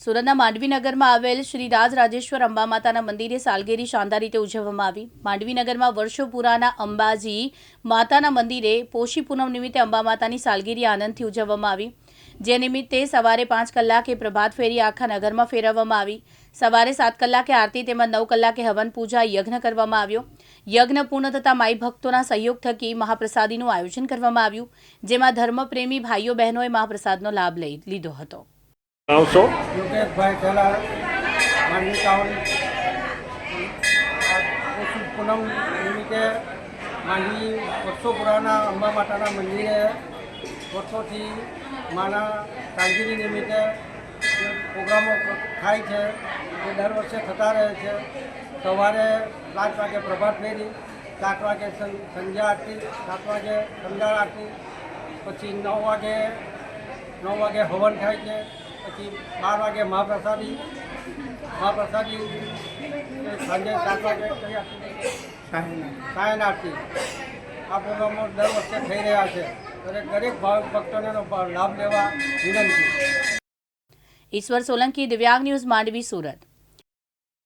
સુરતના માંડવીનગરમાં આવેલ શ્રી રાજ રાજેશ્વર અંબા માતાના મંદિરે સાલગીરી શાનદાર રીતે ઉજવવામાં આવી. માંડવીનગરમાં વર્ષો પુરાના અંબાજી માતાના મંદિરે પોષી પૂનમ નિમિત્તે અંબા માતાની સાલગીરી આનંદથી ઉજવવામાં આવી. જે નિમિત્તે સવારે પાંચ કલાકે પ્રભાત ફેરી આખા નગરમાં ફેરવવામાં આવી. સવારે સાત કલાકે આરતી તેમજ નવ કલાકે હવન પૂજા યજ્ઞ કરવામાં આવ્યો. યજ્ઞ પૂર્ણ થતાં માઈ ભક્તોના સહયોગ થકી મહાપ્રસાદીનું આયોજન કરવામાં આવ્યું, જેમાં ધર્મપ્રેમી ભાઈઓ બહેનોએ મહાપ્રસાદનો લાભ લઈ લીધો હતો. આવશો? યોગેશભાઈ ટેલર માંડવી ટાઉન પૂનમ નિમિત્તે માંડવી વર્ષો અંબા માતાના મંદિરે વર્ષોથી માના કામગીરી નિમિત્તે પ્રોગ્રામો થાય છે, એ દર વર્ષે થતા રહે છે. સવારે પાંચ વાગે પ્રભાત ફેરી, સાત વાગે સંધ્યા આરતી, સાત વાગે સંધ્યા આરતી, પછી નવ વાગે નવ વાગે હવન થાય છે. પછી બાર વાગે મહાપ્રસાદી મહાપ્રસાદી, સાંજે સાત વાગે સાયન આરતી આ પ્રોગ્રામો દર વખતે થઈ રહ્યા છે. દરેક દરેક ભક્તોને એનો લાભ લેવા વિનંતી. ઈશ્વર સોલંકી દિવ્યાંગ ન્યૂઝ માંડવી, સુરત.